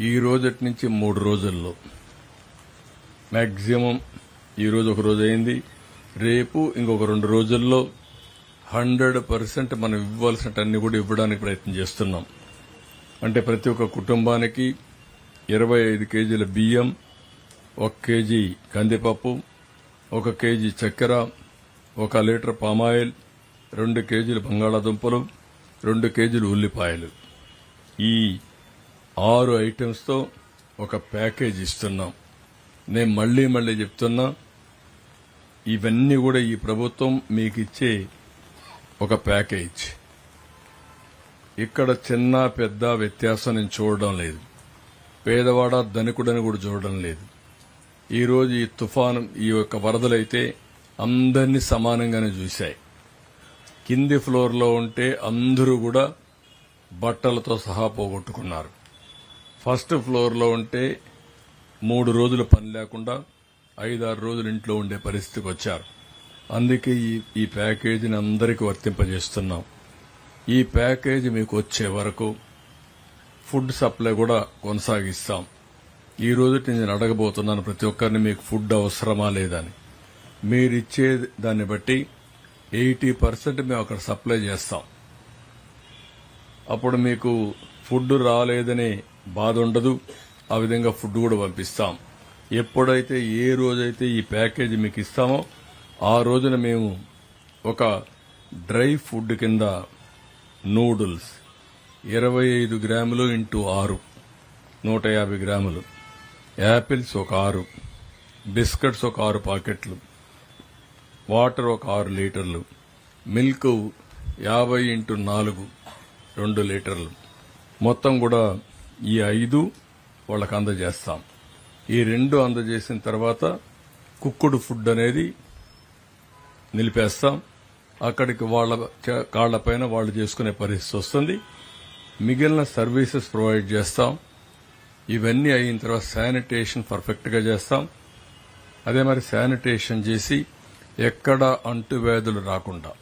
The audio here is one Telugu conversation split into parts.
ఈ రోజటి నుంచి మూడు రోజుల్లో. మ్యాక్సిమం ఈరోజు ఒక రోజు అయింది. రేపు ఇంకొక రెండు రోజుల్లో హండ్రెడ్ పర్సెంట్ మనం ఇవ్వాల్సినటన్ని కూడా ఇవ్వడానికి ప్రయత్నం చేస్తున్నాం. అంటే ప్రతి ఒక్క కుటుంబానికి ఇరవై ఐదు కేజీల బియ్యం ఒక కేజీ కందిపప్పు ఒక కేజీ చక్కెర ఒక లీటర్ పామాయిల్ రెండు కేజీలు బంగాళాదుంపలు రెండు కేజీలు ఉల్లిపాయలు. ఈ ఆరు ఐటమ్స్తో ఒక ప్యాకేజ్ ఇస్తున్నాం. నేను మళ్ళీ మళ్ళీ చెప్తున్నా ఇవన్నీ కూడా ఈ ప్రభుత్వం మీకు ఇచ్చే ఒక ప్యాకేజ్ ఇక్కడ చిన్న పెద్ద వ్యత్యాసం నేను చూడడం లేదు. పేదవాడ ధనికుడని కూడా చూడడం లేదు. ఈరోజు ఈ తుఫాను ఈ యొక్క వరదలైతే అందరినీ సమానంగానే చూశాయి. కింది ఫ్లోర్లో ఉంటే అందరూ కూడా బట్టలతో సహా పోగొట్టుకున్నారు. ఫస్ట్ ఫ్లోర్లో ఉంటే మూడు రోజులు పని లేకుండా ఐదారు రోజులు ఇంట్లో ఉండే పరిస్థితికి వచ్చారు. అందుకే ఈ ఈ ప్యాకేజీని అందరికీ వర్తింపజేస్తున్నాం. ఈ ప్యాకేజీ మీకు వచ్చే వరకు ఫుడ్ సప్లై కూడా కొనసాగిస్తాం. ఈ రోజు నేను అడగబోతున్నాను ప్రతి ఒక్కరిని మీకు ఫుడ్ అవసరమా లేదని. మీరిచ్చే దాన్ని బట్టి ఎయిటీ పర్సెంట్ మేము అక్కడ సప్లై చేస్తాం. అప్పుడు మీకు ఫుడ్ రాలేదని బాధ ఉండదు. ఆ విధంగా ఫుడ్ కూడా పంపిస్తాం. ఎప్పుడైతే ఏ రోజైతే ఈ ప్యాకేజ్ మీకు ఇస్తామో ఆ రోజున మేము ఒక డ్రై ఫుడ్ కింద నూడిల్స్ ఇరవై ఐదు గ్రాములు ఇంటూ ఆరు నూట యాభై గ్రాములు. యాపిల్స్ ఒక ఆరు బిస్కెట్స్ ఒక ఆరు పాకెట్లు వాటర్ ఒక ఆరు లీటర్లు మిల్క్ యాభై ఇంటూ నాలుగు రెండు లీటర్లు. మొత్తం కూడా ఈ ఐదు వాళ్ళకి అందజేస్తాం. ఈ రెండు అందజేసిన తర్వాత కుక్కుడు ఫుడ్ అనేది నిలిపేస్తాం. అక్కడికి వాళ్ళ చ- కాళ్ళపైన వాళ్ళు చేసుకునే పరిస్థితి వస్తుంది. మిగిలిన సర్వీసెస్ ప్రొవైడ్ చేస్తాం. ఇవన్నీ అయిన తర్వాత శానిటేషన్ పర్ఫెక్ట్గా చేస్తాం. అదే మరి శానిటేషన్ చేసి ఎక్కడ అంటువ్యాధులు రాకుండా.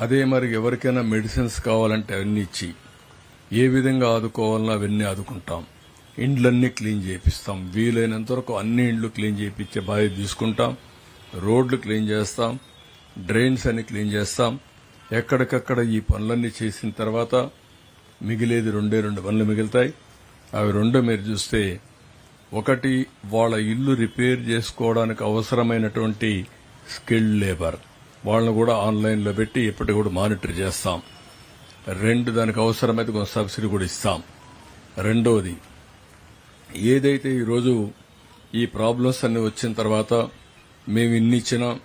అదే మరి ఎవరికైనా మెడిసిన్స్ కావాలంటే అవన్నీ ఇచ్చి ఏ విధంగా ఆదుకోవాలన్నా అవన్నీ ఆదుకుంటాం. ఇండ్లన్నీ క్లీన్ చేపిస్తాం. వీలైనంత వరకు అన్ని ఇండ్లు క్లీన్ చేయించే బాధ్యత తీసుకుంటాం. రోడ్లు క్లీన్ చేస్తాం. డ్రైన్స్ అన్ని క్లీన్ చేస్తాం. ఎక్కడికక్కడ ఈ పనులన్నీ చేసిన తర్వాత మిగిలేది రెండే రెండు పనులు మిగులుతాయి. అవి రెండు మీరు చూస్తే ఒకటి వాళ్ళ ఇల్లు రిపేర్ చేసుకోవడానికి అవసరమైనటువంటి స్కిల్డ్ లేబర్. వాళ్ళని కూడా ఆన్లైన్లో పెట్టి ఇప్పటికి కూడా మానిటర్ చేస్తాం. రెండు దానికి అవసరమైతే కొంత సబ్సిడీ కూడా ఇస్తాం. రెండవది ఏదైతే ఈరోజు ఈ ప్రాబ్లమ్స్ అన్ని వచ్చిన తర్వాత మేము ఇన్ని ఇచ్చిన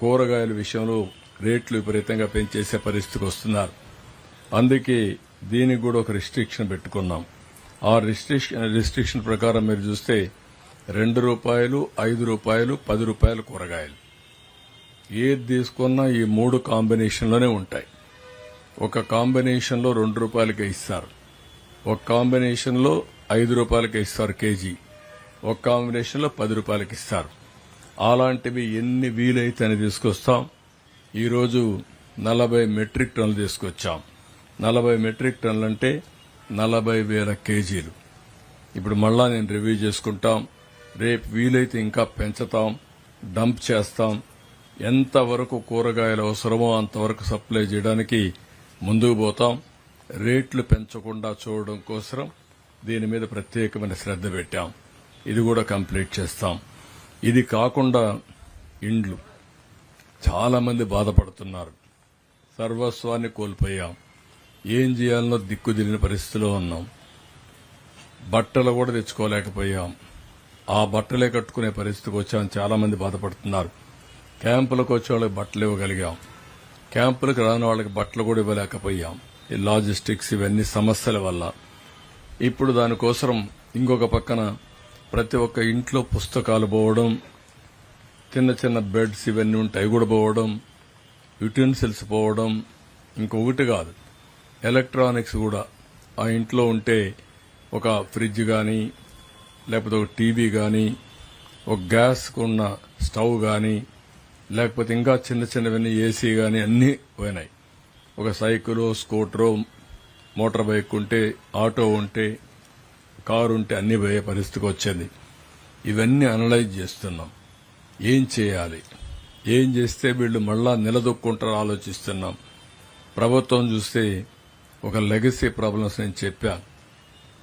కూరగాయల విషయంలో రేట్లు విపరీతంగా పెంచేసే పరిస్థితికి వస్తున్నారు. అందుకే దీనికి కూడా ఒక రిస్ట్రిక్షన్ పెట్టుకున్నాం. ఆ రిస్ట్రిక్షన్ రిస్ట్రిక్షన్ ప్రకారం మీరు చూస్తే రెండు రూపాయలు ఐదు రూపాయలు పది రూపాయలు కూరగాయలు. ఏది తీసుకున్నా ఈ మూడు కాంబినేషన్లోనే ఉంటాయి. ఒక కాంబినేషన్లో రెండు రూపాయలకే ఇస్తారు. ఒక కాంబినేషన్లో ఐదు రూపాయలకే ఇస్తారు కేజీ. ఒక కాంబినేషన్లో పది రూపాయలకి ఇస్తారు. అలాంటివి ఎన్ని వీలైతే అని తీసుకొస్తాం. ఈరోజు నలభై మెట్రిక్ టన్నులు తీసుకొచ్చాం. నలభై మెట్రిక్ టన్నులు అంటే నలభై వేల కేజీలు. ఇప్పుడు మళ్ళా నేను రివ్యూ చేసుకుంటాం. రేపు వీలైతే ఇంకా పెంచుతాం డంప్ చేస్తాం. ఎంతవరకు కూరగాయలు అవసరమో అంతవరకు సప్లై చేయడానికి ముందుకు పోతాం. రేట్లు పెంచకుండా చూడడం కోసం దీని మీద ప్రత్యేకమైన శ్రద్ధ పెట్టాం. ఇది కూడా కంప్లీట్ చేస్తాం. ఇది కాకుండా ఇండ్లు. చాలామంది బాధపడుతున్నారు. సర్వస్వాన్ని కోల్పోయాం. ఏం చేయాలనో దిక్కుదిరిన పరిస్థితిలో ఉన్నాం. బట్టలు కూడా తెచ్చుకోలేకపోయాం. ఆ బట్టలే కట్టుకునే పరిస్థితికి వచ్చాం చాలామంది బాధపడుతున్నారు. క్యాంపులకు వచ్చే వాళ్ళకి బట్టలు ఇవ్వగలిగాం. క్యాంపులకు రాని వాళ్ళకి బట్టలు కూడా ఇవ్వలేకపోయాం. ఈ లాజిస్టిక్స్ ఇవన్నీ సమస్యల వల్ల. ఇప్పుడు దానికోసం ఇంకొక పక్కన ప్రతి ఒక్క ఇంట్లో పుస్తకాలు పోవడం చిన్న చిన్న బెడ్స్ ఇవన్నీ ఉంటాయి కూడా పోవడం యుటెన్సిల్స్ పోవడం ఇంకొకటి కాదు. ఎలక్ట్రానిక్స్ కూడా. ఆ ఇంట్లో ఉంటే ఒక ఫ్రిడ్జ్ కానీ లేకపోతే ఒక టీవీ కానీ ఒక గ్యాస్కున్న స్టవ్ కానీ లేకపోతే ఇంకా చిన్న చిన్నవన్నీ ఏసీ కానీ అన్నీ పోయినాయి. ఒక సైకిల్ స్కూటర్ మోటార్ బైక్ ఉంటే ఆటో ఉంటే కారు ఉంటే అన్ని పోయే పరిస్థితికి వచ్చింది. ఇవన్నీ అనలైజ్ చేస్తున్నాం. ఏం చేయాలి? ఏం చేస్తే వీళ్ళు మళ్ళా నిలదొక్కుంటారో ఆలోచిస్తున్నాం. ప్రభుత్వం చూస్తే ఒక లెగసీ ప్రాబ్లమ్స్ నేను చెప్పా.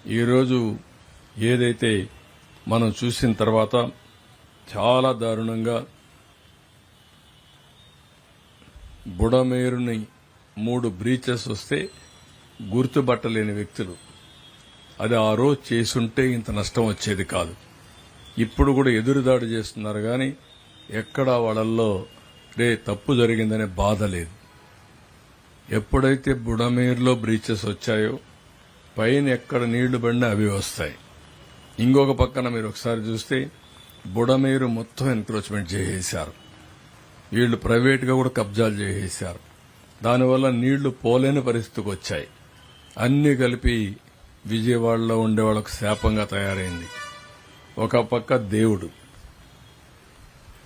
ఈరోజు ఏదైతే మనం చూసిన తర్వాత చాలా దారుణంగా బుడమేరుని మూడు బ్రీచెస్ వస్తే గుర్తుపట్టలేని వ్యక్తులు. అది ఆ రోజు చేసుంటే ఇంత నష్టం వచ్చేది కాదు. ఇప్పుడు కూడా ఎదురుదాడి చేస్తున్నారు కానీ ఎక్కడా వాళ్ళల్లో రే తప్పు జరిగిందనే బాధ లేదు. ఎప్పుడైతే బుడమేరులో బ్రీచెస్ వచ్చాయో పైన ఎక్కడ నీళ్ళు పడినా అవి వస్తాయి. ఇంకొక పక్కన మీరు ఒకసారి చూస్తే బుడమేరు మొత్తం ఎన్క్రోచ్మెంట్ చేసేశారు. వీళ్ళు ప్రైవేట్గా కూడా కబ్జాలు చేసేశారు. దానివల్ల నీళ్ళు పోలేని పరిస్థితికి వచ్చాయి. అన్ని కలిపి విజయవాడలో ఉండే వాళ్ళకు శాపంగా తయారైంది. ఒక పక్క దేవుడు.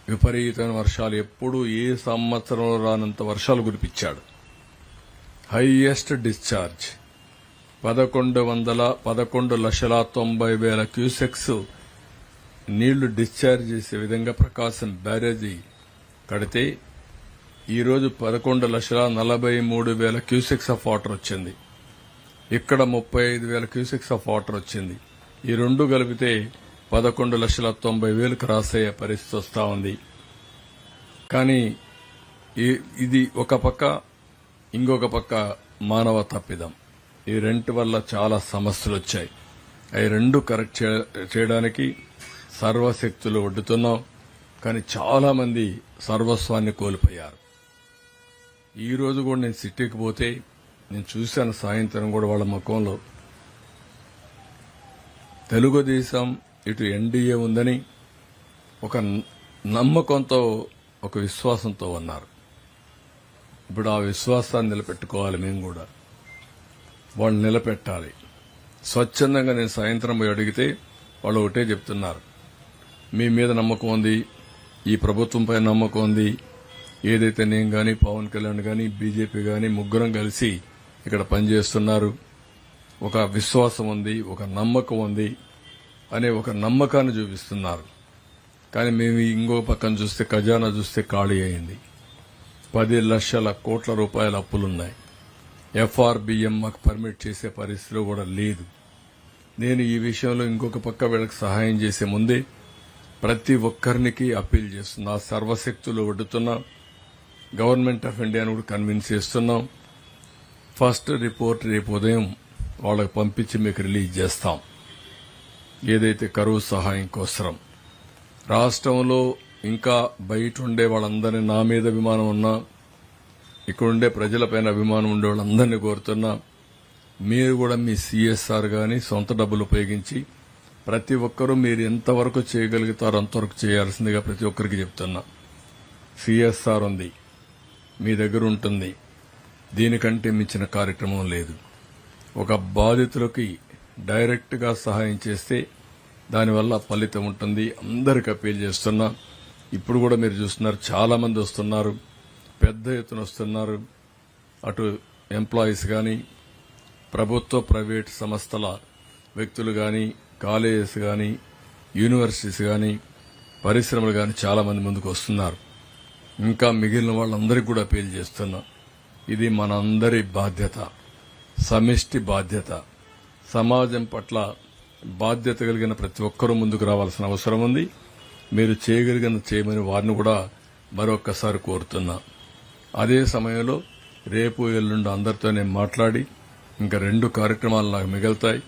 విపరీతమైన వర్షాలు ఎప్పుడు ఏ సంవత్సరంలో రానంత వర్షాలు కురిపించాడు. Highest discharge. పదకొండు వందల పదకొండు లక్షల తొంభై వేల క్యూసెక్స్ నీళ్ళు డిశ్చార్జ్ చేసే విధంగా ప్రకాశం బ్యారేజీ కడితే ఈరోజు పదకొండు లక్షల నలభై మూడు వేల క్యూసెక్స్ ఆఫ్ వాటర్ వచ్చింది. ఇక్కడ ముప్పై ఐదు వేల క్యూసెక్స్ ఆఫ్ వాటర్ వచ్చింది. ఈ రెండు కలిపితే పదకొండు లక్షల తొంభై వేలు క్రాస్ అయ్యే పరిస్థితి వస్తూ ఉంది. కానీ ఈ- ఇది ఒక పక్క ఇంకొక పక్క మానవ తప్పిదం. ఈ రెంట్ వల్ల చాలా సమస్యలు వచ్చాయి. అవి రెండు కరెక్ట్ చే- చేయడానికి సర్వశక్తులు వడ్డుతున్నాం కానీ చాలామంది సర్వస్వాన్ని కోల్పోయారు. ఈరోజు కూడా నేను సిటీకి పోతే నేను చూశాను సాయంత్రం కూడా వాళ్ళ ముఖంలో. తెలుగుదేశం ఇటు ఎన్డీఏ ఉందని ఒక నమ్మకంతో ఒక విశ్వాసంతో ఉన్నారు. ఇప్పుడు ఆ విశ్వాసాన్ని నిలబెట్టుకోవాలి మేము కూడా. వాళ్ళు నిలబెట్టాలి. స్వచ్ఛందంగా నేను సాయంత్రం పోయి అడిగితే వాళ్ళు ఒకటే చెప్తున్నారు. మీ మీద నమ్మకం ఉంది ఈ ప్రభుత్వంపై నమ్మకం ఉంది. ఏదైతే నేను కానీ పవన్ కళ్యాణ్ కానీ బీజేపీ కానీ ముగ్గురం కలిసి ఇక్కడ పనిచేస్తున్నారు. ఒక విశ్వాసం ఉంది ఒక నమ్మకం ఉంది అనే ఒక నమ్మకాన్ని చూపిస్తున్నారు. కానీ మేము ఇంకో పక్కన చూస్తే ఖజానా చూస్తే ఖాళీ అయింది. పది లక్షల కోట్ల రూపాయల అప్పులున్నాయి. ఎఫ్ఆర్బిఎం మాకు పర్మిట్ చేసే పరిస్థితిలో కూడా లేదు. నేను ఈ విషయంలో ఇంకొక పక్క వీళ్ళకి సహాయం చేసే ముందే ప్రతి ఒక్కరికి అప్పీల్ చేస్తున్నా సర్వశక్తులు ఒడ్డుతున్నా గవర్నమెంట్ ఆఫ్ ఇండియాను కూడా కన్విన్స్ చేస్తున్నాం. ఫస్ట్ రిపోర్ట్ రేపు ఉదయం వాళ్ళకి పంపించి మీకు రిలీజ్ చేస్తాం. ఏదైతే కరువు సహాయం కోసరం. రాష్ట్రంలో ఇంకా బయట ఉండే వాళ్ళందరినీ నా మీద అభిమానం ఉన్నా ఇక్కడుండే ప్రజలపైన అభిమానం ఉండే వాళ్ళందరినీ కోరుతున్నా మీరు కూడా మీ సిఎస్ఆర్ గాని సొంత డబ్బులు ఉపయోగించి ప్రతి ఒక్కరూ మీరు ఎంతవరకు చేయగలుగుతారో అంతవరకు చేయాల్సిందిగా ప్రతి ఒక్కరికి చెప్తున్నా. సిఎస్ఆర్ ఉంది. మీ దగ్గర ఉంటుంది. దీనికంటే మించిన కార్యక్రమం లేదు. ఒక బాధితులకి డైరెక్ట్గా సహాయం చేస్తే దానివల్ల ఫలితం ఉంటుంది. అందరికి అప్పీల్ చేస్తున్నా. ఇప్పుడు కూడా మీరు చూస్తున్నారు. చాలా మంది వస్తున్నారు. పెద్ద ఎత్తున వస్తున్నారు. అటు ఎంప్లాయీస్ కానీ ప్రభుత్వ ప్రైవేట్ సంస్థల వ్యక్తులు కానీ కాలేజెస్ కానీ యూనివర్సిటీస్ కానీ పరిశ్రమలు కానీ చాలామంది ముందుకు వస్తున్నారు. ఇంకా మిగిలిన వాళ్ళందరికీ కూడా అపీల్ చేస్తున్నా ఇది మనందరి బాధ్యత సమిష్టి బాధ్యత. సమాజం పట్ల బాధ్యత కలిగిన ప్రతి ఒక్కరూ ముందుకు రావాల్సిన అవసరం ఉంది. మీరు చేయగలిగిన చేయమని వారిని కూడా మరొక్కసారి కోరుతున్నా. అదే సమయంలో రేపు ఎల్లుండి అందరితో నేను మాట్లాడి ఇంకా రెండు కార్యక్రమాలు నాకు మిగులుతాయి.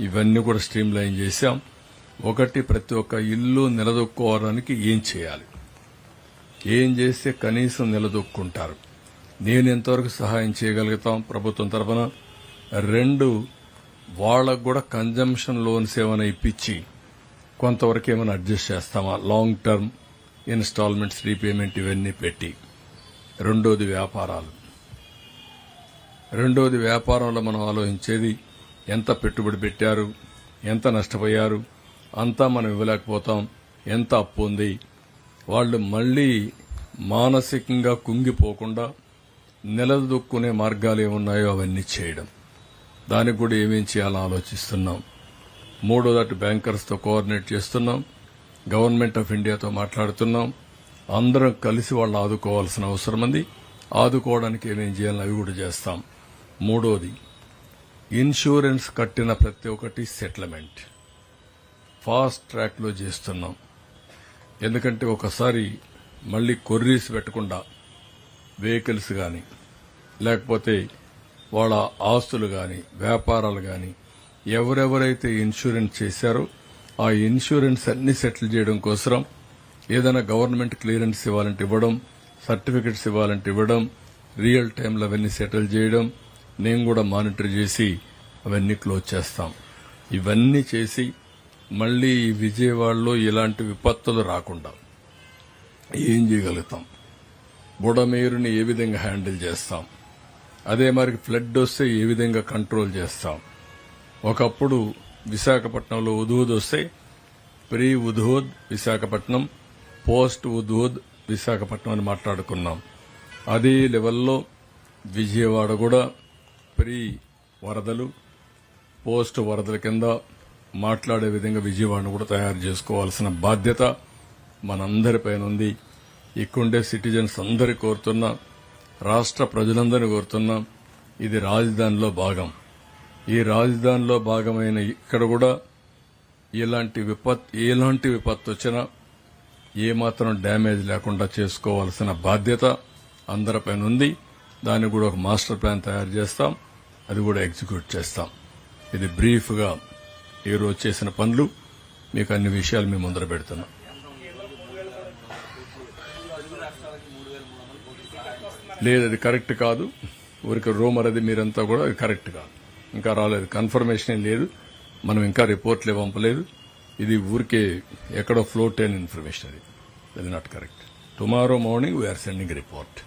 ఇవన్నీ కూడా స్ట్రీమ్ లైన్ చేశాం. ఒకటి ప్రతి ఒక్క ఇల్లు నిలదొక్కోవడానికి ఏం చేయాలి? ఏం చేస్తే కనీసం నిలదొక్కుంటారు? నేను ఎంతవరకు సహాయం చేయగలుగుతాం ప్రభుత్వం తరఫున రెండు వాళ్ళకు కూడా కన్జంప్షన్ లోన్స్ ఏమైనా ఇప్పించి కొంతవరకు ఏమైనా అడ్జస్ట్ చేస్తామా? లాంగ్ టర్మ్ ఇన్స్టాల్మెంట్స్ రీపేమెంట్ ఇవన్నీ పెట్టి. రెండోది వ్యాపారాలు. రెండోది వ్యాపారంలో మనం ఆలోచించేది ఎంత పెట్టుబడి పెట్టారు? ఎంత నష్టపోయారు? అంతా మనం ఇవ్వలేకపోతాం. ఎంత అప్పు ఉంది? వాళ్ళు మళ్ళీ మానసికంగా కుంగిపోకుండా నిలదొక్కునే మార్గాలు ఏమున్నాయో అవన్నీ చేయడం. దానికి కూడా ఏమేం చేయాలో ఆలోచిస్తున్నాం. మూడోదటి బ్యాంకర్స్తో కోఆర్డినేట్ చేస్తున్నాం. గవర్నమెంట్ ఆఫ్ ఇండియాతో మాట్లాడుతున్నాం. అందరం కలిసి వాళ్ళు ఆదుకోవాల్సిన అవసరం ఉంది. ఆదుకోవడానికి ఏమేం చేయాలని అవి కూడా చేస్తాం. మూడోది ఇన్సూరెన్స్ కట్టిన ప్రతి ఒక్కటి సెటిల్మెంట్. ఫాస్ట్ ట్రాక్లో చేస్తున్నాం. ఎందుకంటే ఒకసారి మళ్ళీ కొర్రీస్ పెట్టకుండా వెహికల్స్ కానీ లేకపోతే వాళ్ళ ఆస్తులు కానీ వ్యాపారాలు కానీ ఎవరెవరైతే ఇన్సూరెన్స్ చేశారో ఆ ఇన్సూరెన్స్ అన్ని సెటిల్ చేయడం కోసం ఏదైనా గవర్నమెంట్ క్లియరెన్స్ ఇవ్వాలంటే ఇవ్వడం సర్టిఫికెట్స్ ఇవ్వాలంటే ఇవ్వడం రియల్ టైంలో అవన్నీ సెటిల్ చేయడం నేను కూడా మానిటర్ చేసి అవన్నీ క్లోజ్ చేస్తాం. ఇవన్నీ చేసి మళ్ళీ ఈ విజయవాడలో ఇలాంటి విపత్తులు రాకుండా ఏం చేయగలుగుతాం? బుడమేరుని ఏ విధంగా హ్యాండిల్ చేస్తాం? అదే మరి ఫ్లడ్ వస్తే ఏ విధంగా కంట్రోల్ చేస్తాం? ఒకప్పుడు విశాఖపట్నంలో ఉదూద్ వస్తే pre Hudhud Visakhapatnam post Hudhud Visakhapatnam అని మాట్లాడుకున్నాం. అదే లెవెల్లో విజయవాడ కూడా ప్రీ వరదలు పోస్ట్ వరదల కింద మాట్లాడే విధంగా విజయవాడను కూడా తయారు చేసుకోవాల్సిన బాధ్యత మనందరిపైన ఉంది. ఇక్కడుండే సిటిజన్స్ అందరి కోరుతున్నా రాష్ట్ర ప్రజలందరినీ కోరుతున్నా ఇది రాజధానిలో భాగం. ఈ రాజధానిలో భాగమైన ఇక్కడ కూడా ఇలాంటి విపత్ ఎలాంటి విపత్తు వచ్చినా ఏమాత్రం డ్యామేజ్ లేకుండా చేసుకోవాల్సిన బాధ్యత అందరిపైన ఉంది. దానికి కూడా ఒక మాస్టర్ ప్లాన్ తయారు చేస్తాం. అది కూడా ఎగ్జిక్యూట్ చేస్తాం. ఇది బ్రీఫ్గా ఈరోజు రోజు చేసిన పనులు. మీకు అన్ని విషయాలు మేము ముందర పెడుతున్నాం. లేదు అది కరెక్ట్ కాదు. ఊరికి రూమర్ అది మీరంతా కూడా అది కరెక్ట్ కాదు. ఇంకా రాలేదు. కన్ఫర్మేషన్ ఏం లేదు. మనం ఇంకా రిపోర్ట్లు పంపలేదు. ఇది ఊరికే ఎక్కడో ఫ్లోట్ అయిన ఇన్ఫర్మేషన్ అది. అది not correct. Tomorrow morning we are sending report.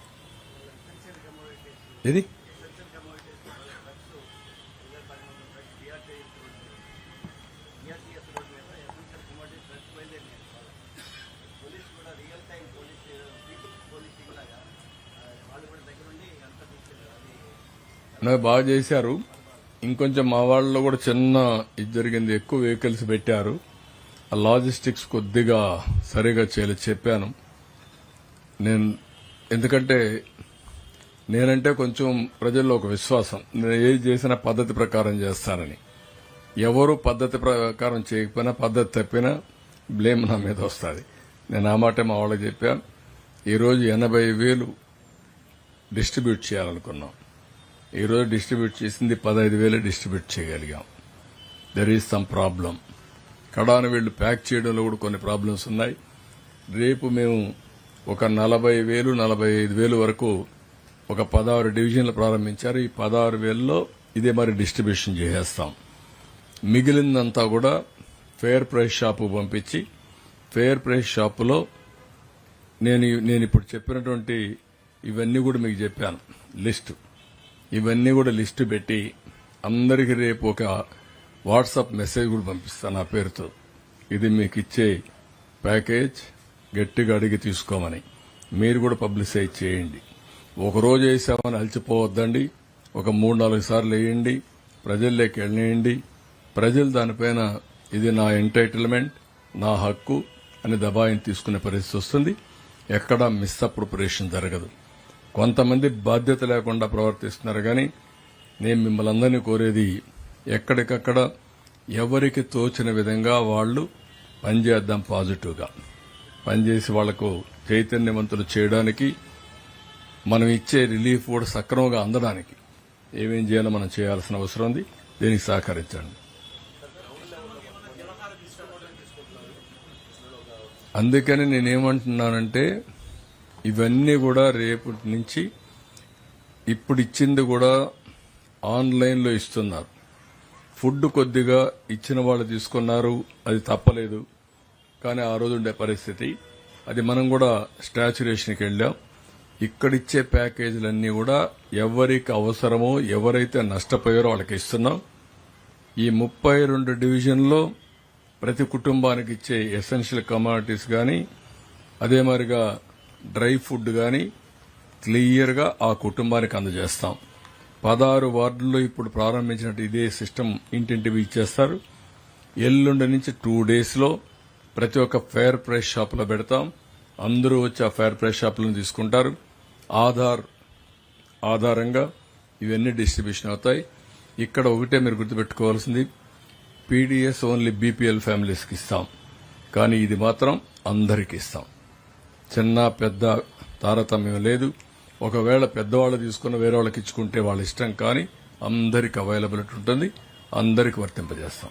ఇది బాగా చేశారు. ఇంకొంచెం మా వాళ్ళలో కూడా చిన్న ఇది జరిగింది. ఎక్కువ వెహికల్స్ పెట్టారు. ఆ లాజిస్టిక్స్ కొద్దిగా సరిగా చేయలేదు. చెప్పాను. నేను ఎందుకంటే నేనంటే కొంచెం ప్రజల్లో ఒక విశ్వాసం. నేను ఏది చేసినా పద్ధతి ప్రకారం చేస్తానని. ఎవరు పద్ధతి ప్రకారం చేయకపోయినా పద్ధతి తప్పినా బ్లేమ్ నా మీద వస్తుంది. నేను ఆ మాట మా వాళ్ళకి చెప్పాను. ఈరోజు ఎనభై వేలు డిస్ట్రిబ్యూట్ చేయాలనుకున్నాం. ఈరోజు డిస్ట్రిబ్యూట్ చేసింది పదహైదు వేలు డిస్ట్రిబ్యూట్ చేయగలిగాం. దెర్ ఈజ్ సమ్ ప్రాబ్లం కడాను వీళ్ళు ప్యాక్ చేయడంలో కూడా కొన్ని ప్రాబ్లమ్స్ ఉన్నాయి. రేపు మేము ఒక నలభై వేలు నలభై ఐదు వేలు వరకు ఒక పదహారు డివిజన్లు ప్రారంభించారు. ఈ పదహారు వేలలో ఇదే మరి డిస్ట్రిబ్యూషన్ చేసేస్తాం. మిగిలిందంతా కూడా ఫేర్ ప్రైస్ షాపు పంపించి ఫేర్ ప్రైస్ షాపులో నేను నేను ఇప్పుడు చెప్పినటువంటి ఇవన్నీ కూడా మీకు చెప్పాను. లిస్టు ఇవన్నీ కూడా లిస్టు పెట్టి అందరికీ రేపు ఒక వాట్సాప్ మెసేజ్ కూడా పంపిస్తాను నా పేరుతో. ఇది మీకు ఇచ్చే ప్యాకేజ్ గట్టిగా అడిగి తీసుకోమని. మీరు కూడా పబ్లిసైజ్ చేయండి. ఒక రోజు వేసామని అలసిపోవద్దండి. ఒక మూడు నాలుగు సార్లు వేయండి. ప్రజల్లోకి వెళ్ళేయండి ప్రజలు దానిపైన ఇది నా ఎంటైటిల్మెంట్ నా హక్కు అని దబాయిని తీసుకునే పరిస్థితి వస్తుంది. ఎక్కడా మిస్అప్రోపరేషన్ జరగదు. కొంతమంది బాధ్యత లేకుండా ప్రవర్తిస్తున్నారు కానీ నేను మిమ్మల్ని అందరినీ కోరేది ఎక్కడికక్కడ ఎవరికి తోచిన విధంగా వాళ్ళు పనిచేద్దాం పాజిటివ్గా. పనిచేసి వాళ్ళకు చైతన్యవంతులు చేయడానికి మనం ఇచ్చే రిలీఫ్ కూడా సక్రమంగా అందడానికి. ఏమేం చేయాలో మనం చేయాల్సిన అవసరం ఉంది. దీనికి సహకరించండి. అందుకని నేనేమంటున్నానంటే ఇవన్నీ కూడా రేపటి నుంచి ఇప్పుడు ఇచ్చింది కూడా ఆన్లైన్లో ఇస్తున్నారు. ఫుడ్ కొద్దిగా ఇచ్చిన వాళ్ళు తీసుకున్నారు అది తప్పలేదు. కానీ ఆ రోజు ఉండే పరిస్థితి అది మనం కూడా స్టాచ్యురేషన్కి వెళ్ళాం. ఇక్కడిచ్చే ప్యాకేజీలన్నీ కూడా ఎవరికి అవసరమో ఎవరైతే నష్టపోయారో వాళ్ళకి ఇస్తున్నాం. ఈ ముప్పై రెండు డివిజన్లో ప్రతి కుటుంబానికి ఇచ్చే ఎసెన్షియల్ కమాడిటీస్ కానీ అదే మరిగా డ్రై ఫుడ్ కానీ క్లియర్గా ఆ కుటుంబానికి అందజేస్తాం. పదహారు వార్డుల్లో ఇప్పుడు ప్రారంభించినట్టు ఇదే సిస్టమ్ ఇంటింటివి ఇచ్చేస్తారు. ఎల్లుండి నుంచి టూ డేస్లో ప్రతి ఒక్క ఫేర్ ప్రైస్ షాపులో పెడతాం. అందరూ వచ్చి ఆ ఫేర్ ప్రైస్ షాపులను తీసుకుంటారు. ఆధార్ ఆధారంగా ఇవన్నీ డిస్ట్రిబ్యూషన్ అవుతాయి. ఇక్కడ ఒకటే మీరు గుర్తుపెట్టుకోవాల్సింది. పీడీఎస్ ఓన్లీ బీపీఎల్ ఫ్యామిలీస్కి ఇస్తాం. కానీ ఇది మాత్రం అందరికి ఇస్తాం. చిన్న పెద్ద తారతమ్యం లేదు. ఒకవేళ పెద్దవాళ్ళు తీసుకున్న వేరే వాళ్ళకి ఇచ్చుకుంటే వాళ్ళ ఇష్టం కానీ అందరికి అవైలబిలిటీ ఉంటుంది. అందరికి వర్తింపజేస్తాం.